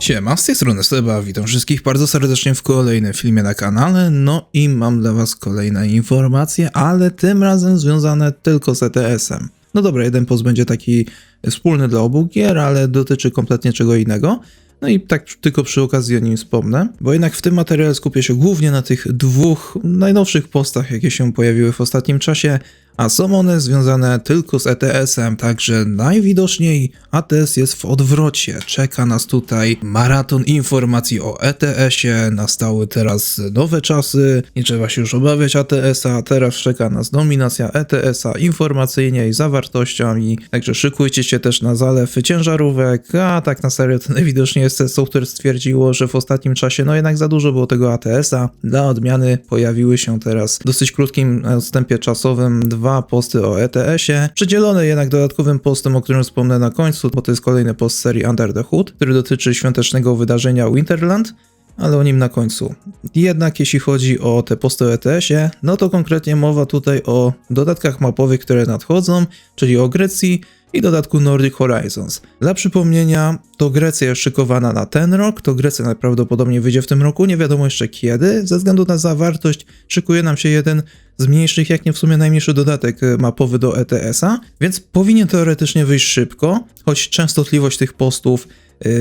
Siema, z tej strony Seba, witam wszystkich bardzo serdecznie w kolejnym filmie na kanale, no i mam dla was kolejne informacje, ale tym razem związane tylko z ETS-em. No dobra, jeden post będzie taki wspólny dla obu gier, ale dotyczy kompletnie czego innego. No i tak tylko przy okazji o nim wspomnę, bo jednak w tym materiale skupię się głównie na tych dwóch najnowszych postach, jakie się pojawiły w ostatnim czasie, a są one związane tylko z ETS-em, także najwidoczniej ATS jest w odwrocie. Czeka nas tutaj maraton informacji o ETS-ie, nastały teraz nowe czasy, nie trzeba się już obawiać ATS-a, teraz czeka nas dominacja ETS-a informacyjnie i zawartościami, także szykujcie się też na zalew ciężarówek, a tak na serio to najwidoczniej jest Software stwierdziło, że w ostatnim czasie no jednak za dużo było tego ATS-a. Dla odmiany pojawiły się teraz w dosyć krótkim odstępie czasowym dwa posty o ETS-ie, przydzielone jednak dodatkowym postem, o którym wspomnę na końcu, bo to jest kolejny post serii Under the Hood, który dotyczy świątecznego wydarzenia Winterland, ale o nim na końcu. Jednak jeśli chodzi o te posty o ETS-ie, no to konkretnie mowa tutaj o dodatkach mapowych, które nadchodzą, czyli o Grecji, i dodatku Nordic Horizons. Dla przypomnienia, to Grecja jest szykowana na ten rok, to Grecja najprawdopodobniej wyjdzie w tym roku, nie wiadomo jeszcze kiedy. Ze względu na zawartość szykuje nam się jeden z mniejszych, jak nie w sumie najmniejszy dodatek e, mapowy do ETS-a, więc powinien teoretycznie wyjść szybko, choć częstotliwość tych postów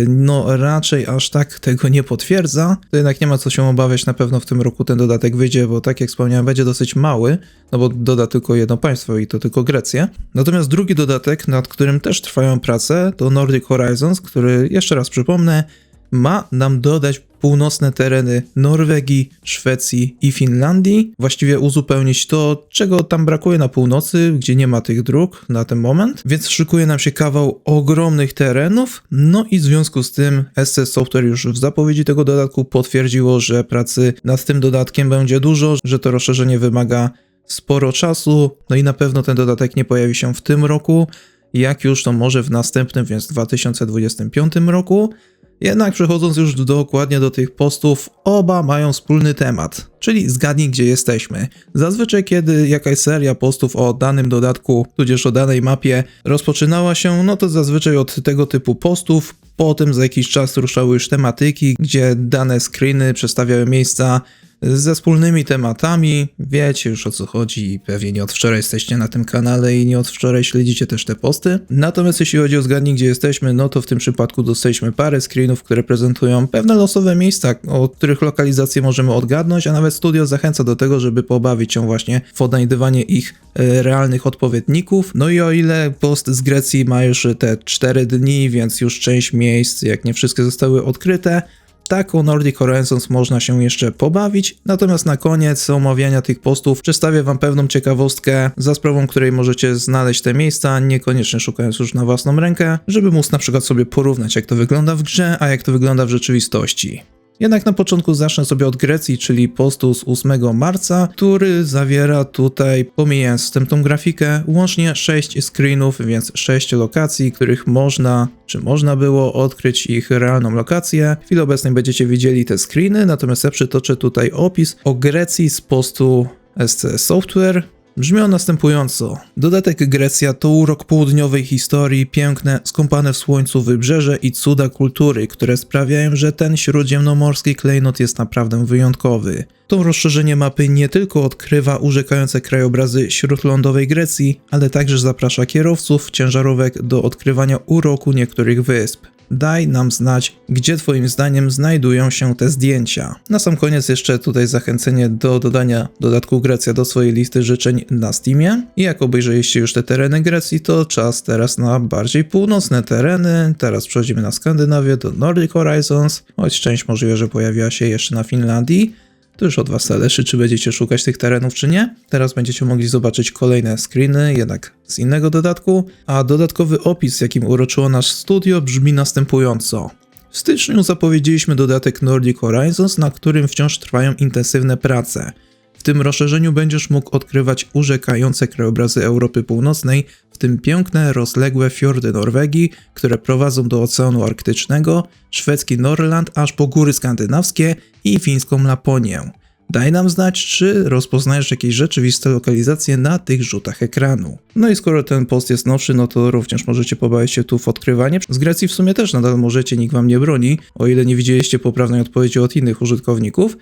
no raczej aż tak tego nie potwierdza, to jednak nie ma co się obawiać, na pewno w tym roku ten dodatek wyjdzie, bo tak jak wspomniałem, będzie dosyć mały, no bo doda tylko jedno państwo i to tylko Grecję. Natomiast drugi dodatek, nad którym też trwają prace, to Nordic Horizons, który jeszcze raz przypomnę, ma nam dodać północne tereny Norwegii, Szwecji i Finlandii, właściwie uzupełnić to, czego tam brakuje na północy, gdzie nie ma tych dróg na ten moment, więc szykuje nam się kawał ogromnych terenów, no i w związku z tym SC Software już w zapowiedzi tego dodatku potwierdziło, że pracy nad tym dodatkiem będzie dużo, że to rozszerzenie wymaga sporo czasu, no i na pewno ten dodatek nie pojawi się w tym roku, jak już to może w następnym, więc w 2025 roku. Jednak przechodząc już dokładnie do tych postów, oba mają wspólny temat, czyli zgadnij gdzie jesteśmy. Zazwyczaj kiedy jakaś seria postów o danym dodatku, tudzież o danej mapie rozpoczynała się, no to zazwyczaj od tego typu postów, potem za jakiś czas ruszały już tematyki, gdzie dane screeny przedstawiały miejsca ze wspólnymi tematami. Wiecie już o co chodzi pewnie nie od wczoraj jesteście na tym kanale i nie od wczoraj śledzicie też te posty. Natomiast jeśli chodzi o zgadnij gdzie jesteśmy, no to w tym przypadku dostaliśmy parę screenów, które prezentują pewne losowe miejsca, o których lokalizację możemy odgadnąć, a nawet studio zachęca do tego, żeby pobawić się właśnie w odnajdywanie ich e, realnych odpowiedników. No i o ile post z Grecji ma już te 4 dni, więc już część miejsc, jak nie wszystkie zostały odkryte, tak, o Nordic Horizons można się jeszcze pobawić, natomiast na koniec omawiania tych postów przedstawię Wam pewną ciekawostkę, za sprawą której możecie znaleźć te miejsca, niekoniecznie szukając już na własną rękę, żeby móc na przykład sobie porównać jak to wygląda w grze, a jak to wygląda w rzeczywistości. Jednak na początku zacznę sobie od Grecji, czyli postu z 8 marca, który zawiera tutaj, pomijając wstępną grafikę, łącznie 6 screenów, więc 6 lokacji, których można, czy można było odkryć ich realną lokację. W chwili obecnej będziecie widzieli te screeny, natomiast ja przytoczę tutaj opis o Grecji z postu SC Software, Brzmią następująco. Dodatek Grecja to urok południowej historii, piękne, skąpane w słońcu wybrzeże i cuda kultury, które sprawiają, że ten śródziemnomorski klejnot jest naprawdę wyjątkowy. To rozszerzenie mapy nie tylko odkrywa urzekające krajobrazy śródlądowej Grecji, ale także zaprasza kierowców ciężarówek do odkrywania uroku niektórych wysp daj nam znać, gdzie Twoim zdaniem znajdują się te zdjęcia. Na sam koniec jeszcze tutaj zachęcenie do dodania dodatku Grecja do swojej listy życzeń na Steamie. I jak obejrzeliście już te tereny Grecji, to czas teraz na bardziej północne tereny. Teraz przechodzimy na Skandynawię, do Nordic Horizons, choć część możliwe, że pojawiła się jeszcze na Finlandii. To już od Was zależy, czy będziecie szukać tych terenów, czy nie. Teraz będziecie mogli zobaczyć kolejne screeny, jednak z innego dodatku, a dodatkowy opis, jakim uroczyło nasz studio, brzmi następująco. W styczniu zapowiedzieliśmy dodatek Nordic Horizons, na którym wciąż trwają intensywne prace. W tym rozszerzeniu będziesz mógł odkrywać urzekające krajobrazy Europy Północnej, w tym piękne, rozległe fiordy Norwegii, które prowadzą do Oceanu Arktycznego, szwedzki Norland aż po góry skandynawskie i fińską Laponię. Daj nam znać, czy rozpoznajesz jakieś rzeczywiste lokalizacje na tych rzutach ekranu. No i skoro ten post jest nowszy, no to również możecie pobawić się tu w odkrywanie. Z Grecji w sumie też nadal możecie, nikt wam nie broni, o ile nie widzieliście poprawnej odpowiedzi od innych użytkowników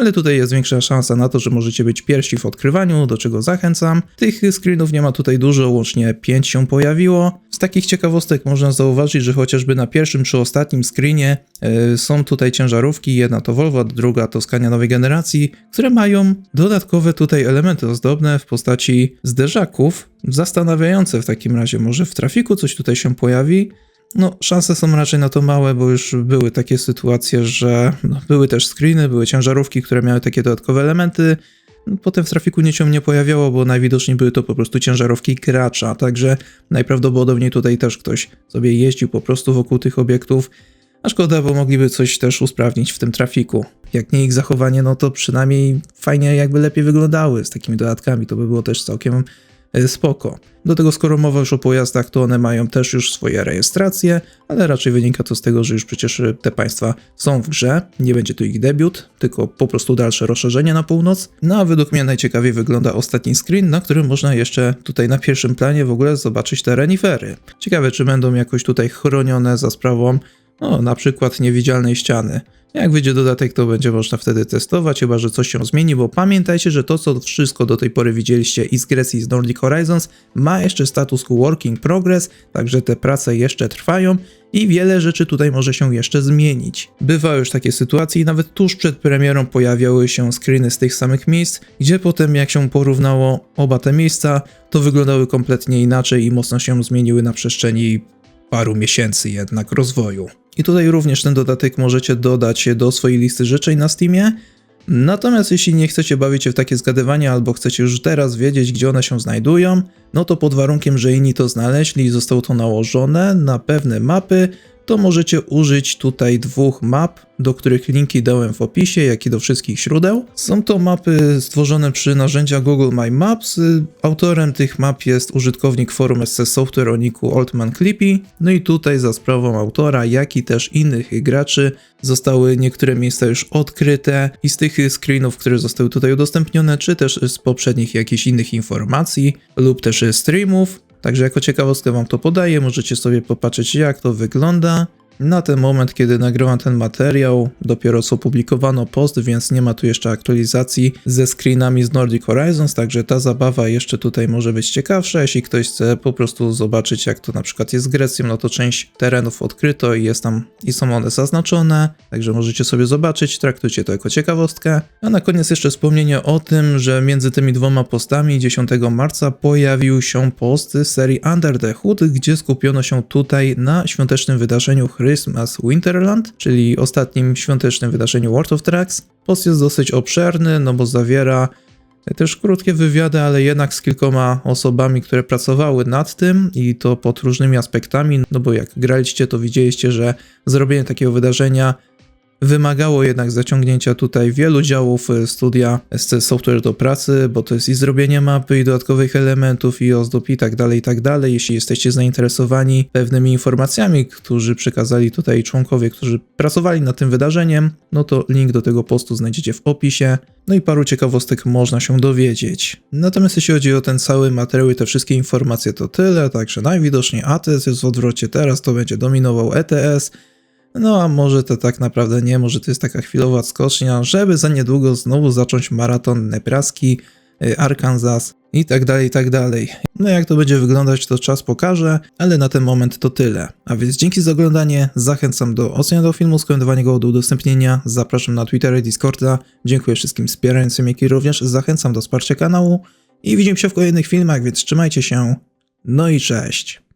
ale tutaj jest większa szansa na to, że możecie być pierwsi w odkrywaniu, do czego zachęcam. Tych screenów nie ma tutaj dużo, łącznie 5 się pojawiło. Z takich ciekawostek można zauważyć, że chociażby na pierwszym czy ostatnim screenie yy, są tutaj ciężarówki, jedna to Volvo, druga to Scania nowej generacji, które mają dodatkowe tutaj elementy ozdobne w postaci zderzaków, zastanawiające w takim razie, może w trafiku coś tutaj się pojawi, no, szanse są raczej na to małe, bo już były takie sytuacje, że no, były też screeny, były ciężarówki, które miały takie dodatkowe elementy. No, potem w trafiku nic się nie pojawiało, bo najwidoczniej były to po prostu ciężarówki gracza, także najprawdopodobniej tutaj też ktoś sobie jeździł po prostu wokół tych obiektów. A szkoda, bo mogliby coś też usprawnić w tym trafiku. Jak nie ich zachowanie, no to przynajmniej fajnie jakby lepiej wyglądały z takimi dodatkami, to by było też całkiem spoko. Do tego skoro mowa już o pojazdach, to one mają też już swoje rejestracje, ale raczej wynika to z tego, że już przecież te państwa są w grze, nie będzie to ich debiut, tylko po prostu dalsze rozszerzenie na północ. No a według mnie najciekawiej wygląda ostatni screen, na którym można jeszcze tutaj na pierwszym planie w ogóle zobaczyć te renifery. Ciekawe, czy będą jakoś tutaj chronione za sprawą, no na przykład niewidzialnej ściany. Jak wyjdzie dodatek, to będzie można wtedy testować, chyba że coś się zmieni, bo pamiętajcie, że to co wszystko do tej pory widzieliście i z Grecji i z Nordic Horizons ma jeszcze status working progress, także te prace jeszcze trwają i wiele rzeczy tutaj może się jeszcze zmienić. Bywały już takie sytuacje i nawet tuż przed premierą pojawiały się screeny z tych samych miejsc, gdzie potem jak się porównało oba te miejsca, to wyglądały kompletnie inaczej i mocno się zmieniły na przestrzeni paru miesięcy jednak rozwoju. I tutaj również ten dodatek możecie dodać do swojej listy życzeń na Steamie. Natomiast jeśli nie chcecie bawić się w takie zgadywania albo chcecie już teraz wiedzieć, gdzie one się znajdują, no to pod warunkiem, że inni to znaleźli i zostało to nałożone na pewne mapy, to możecie użyć tutaj dwóch map, do których linki dałem w opisie, jak i do wszystkich źródeł. Są to mapy stworzone przy narzędziach Google My Maps. Autorem tych map jest użytkownik forum SC Software o niku Altman Clippy. No i tutaj za sprawą autora, jak i też innych graczy zostały niektóre miejsca już odkryte i z tych screenów, które zostały tutaj udostępnione, czy też z poprzednich jakichś innych informacji lub też streamów, Także jako ciekawostkę wam to podaję, możecie sobie popatrzeć jak to wygląda. Na ten moment, kiedy nagrywam ten materiał, dopiero co publikowano post, więc nie ma tu jeszcze aktualizacji ze screenami z Nordic Horizons, także ta zabawa jeszcze tutaj może być ciekawsza. Jeśli ktoś chce po prostu zobaczyć, jak to na przykład jest z Grecją, no to część terenów odkryto i jest tam i są one zaznaczone, także możecie sobie zobaczyć, traktujcie to jako ciekawostkę. A na koniec jeszcze wspomnienie o tym, że między tymi dwoma postami 10 marca pojawił się post z serii Under the Hood, gdzie skupiono się tutaj na świątecznym wydarzeniu Chry Christmas Winterland, czyli ostatnim świątecznym wydarzeniu World of Tracks. Post jest dosyć obszerny, no bo zawiera też krótkie wywiady, ale jednak z kilkoma osobami, które pracowały nad tym i to pod różnymi aspektami, no bo jak graliście, to widzieliście, że zrobienie takiego wydarzenia Wymagało jednak zaciągnięcia tutaj wielu działów e, studia SC Software do pracy, bo to jest i zrobienie mapy, i dodatkowych elementów, i ozdób, i tak dalej, i tak dalej. Jeśli jesteście zainteresowani pewnymi informacjami, którzy przekazali tutaj członkowie, którzy pracowali nad tym wydarzeniem, no to link do tego postu znajdziecie w opisie. No i paru ciekawostek można się dowiedzieć. Natomiast jeśli chodzi o ten cały materiał i te wszystkie informacje, to tyle, także najwidoczniej ATS jest w odwrocie, teraz to będzie dominował ETS, no a może to tak naprawdę nie, może to jest taka chwilowa skocznia, żeby za niedługo znowu zacząć maraton Nebraski, y, Arkansas i tak dalej, i tak dalej. No jak to będzie wyglądać, to czas pokaże, ale na ten moment to tyle. A więc dzięki za oglądanie, zachęcam do oceny tego filmu, skomentowania go do udostępnienia, zapraszam na Twittera i Discorda, dziękuję wszystkim wspierającym, jak i również zachęcam do wsparcia kanału i widzimy się w kolejnych filmach, więc trzymajcie się, no i cześć!